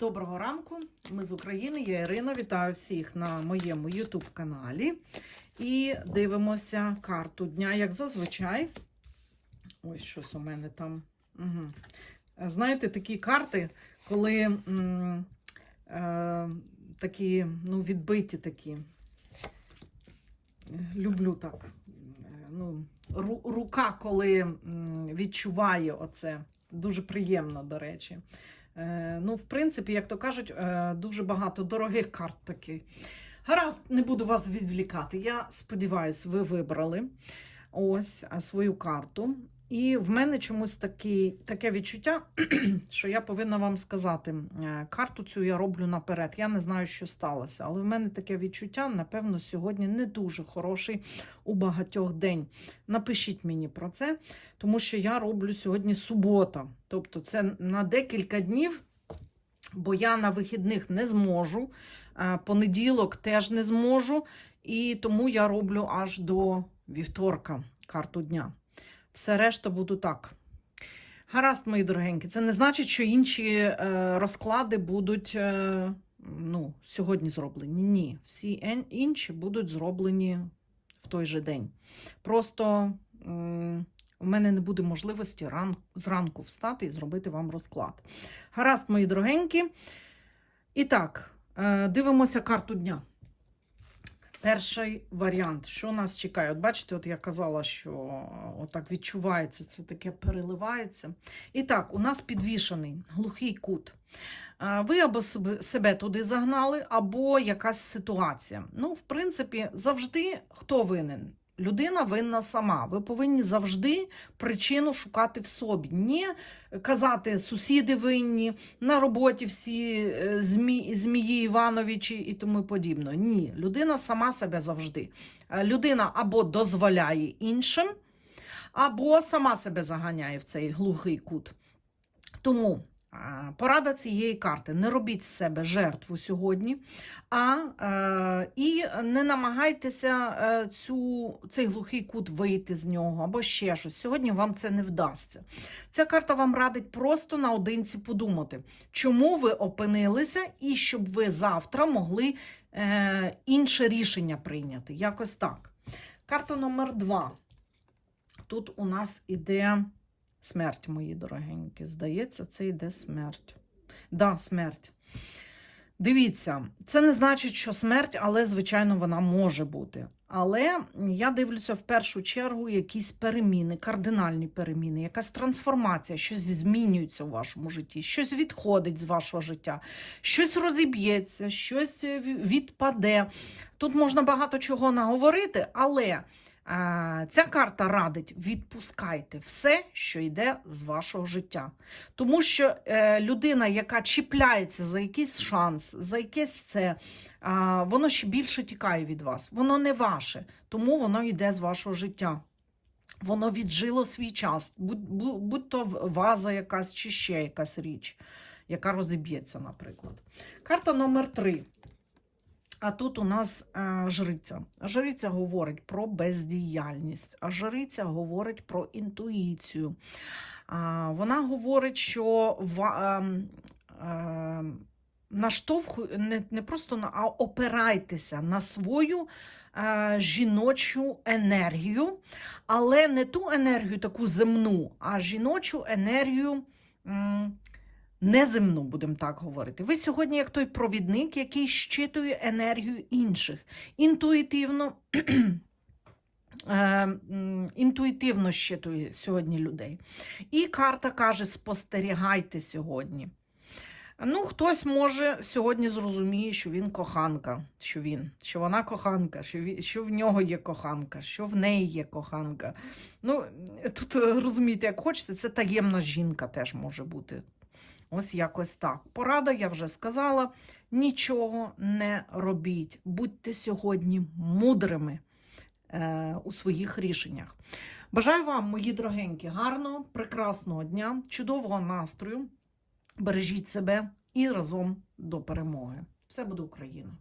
Доброго ранку, ми з України, я Ірина. Вітаю всіх на моєму YouTube каналі. І дивимося карту дня, як зазвичай. Ось щось у мене там. Угу. Знаєте, такі карти, коли м, е, такі, ну, відбиті такі. Люблю так. Ну, ру, рука, коли м, відчуває оце. Дуже приємно, до речі. Е, ну, в принципі, як то кажуть, е, дуже багато дорогих карт таких. Гаразд, не буду вас відвлікати. Я сподіваюся, ви вибрали ось свою карту. І в мене чомусь такі, таке відчуття, що я повинна вам сказати, е, карту цю я роблю наперед. Я не знаю, що сталося, але в мене таке відчуття, напевно, сьогодні не дуже хороший у багатьох день. Напишіть мені про це, тому що я роблю сьогодні субота. Тобто це на декілька днів, бо я на вихідних не зможу, е, понеділок теж не зможу, і тому я роблю аж до вівторка карту дня. Все решта буду так. Гаразд, мої дорогенькі, це не значить, що інші е, розклади будуть е, ну, сьогодні зроблені. Ні, всі інші будуть зроблені в той же день. Просто у мене не буде можливості ран, зранку встати і зробити вам розклад. Гаразд, мої дорогенькі. І так, е, дивимося карту дня. Перший варіант, що нас чекає? От бачите, от я казала, що отак відчувається, це таке переливається. І так, у нас підвішений глухий кут. Ви або себе- себе туди загнали, або якась ситуація. Ну, в принципі, завжди хто винен? Людина винна сама. Ви повинні завжди причину шукати в собі. Не казати, сусіди винні, на роботі всі е, змі, змії Івановичі і тому подібне. Ні, людина сама себе завжди. Е, Людина або дозволяє іншим, або сама себе заганяє в цей глухий кут. Тому порада цієї карти: не робіть з себе жертву сьогодні, а е, і не намагайтеся е, цю, цей глухий кут вийти з нього або ще щось. Сьогодні вам це не вдасться. Ця карта вам радить просто наодинці подумати, чому ви опинилися, і щоб ви завтра могли е, інше рішення прийняти. Якось так. Карта номер два. Тут у нас іде смерть, мої дорогенькі. Здається, це йде смерть. Да, смерть. Дивіться, це не значить, що смерть, але, звичайно, вона може бути. Але я дивлюся в першу чергу якісь переміни, кардинальні переміни, якась трансформація, щось змінюється у вашому житті, щось відходить з вашого життя, щось розіб'ється, щось е, відпаде. Тут можна багато чого наговорити, але ця карта радить: відпускайте все, що йде з вашого життя. Тому що е, людина, яка чіпляється за якийсь шанс, за якесь це, воно ще більше тікає від вас. Воно не ваше, тому воно йде з вашого життя. Воно віджило свій час, будь, будь, будь то ваза якась чи ще якась річ, яка розіб'ється, наприклад. Карта номер три. А тут у нас е, жриця. Жриця говорить про бездіяльність, а жриця говорить про інтуїцію. Вона говорить, що ва, е, е, наштовху, не, не просто на, а опирайтеся на свою е, жіночу енергію, але не ту енергію таку земну, а жіночу енергію. м, Неземну, будемо так говорити. Ви сьогодні, як той провідник, який щитує енергію інших. Інтуїтивно, е, інтуїтивно щитує сьогодні людей. І карта каже: спостерігайте сьогодні. Ну, хтось може сьогодні зрозуміє, що він коханка, що він, що вона коханка, що, він, що в нього є коханка, що в неї є коханка. Ну, тут е, розумієте, як хочете, це таємна жінка теж може бути. Ось якось так. Порада, я вже сказала, нічого не робіть. Будьте сьогодні мудрими е, у своїх рішеннях. Бажаю вам, мої дорогенькі, гарного, прекрасного дня, чудового настрою. Бережіть себе і разом до перемоги. Все буде Україна!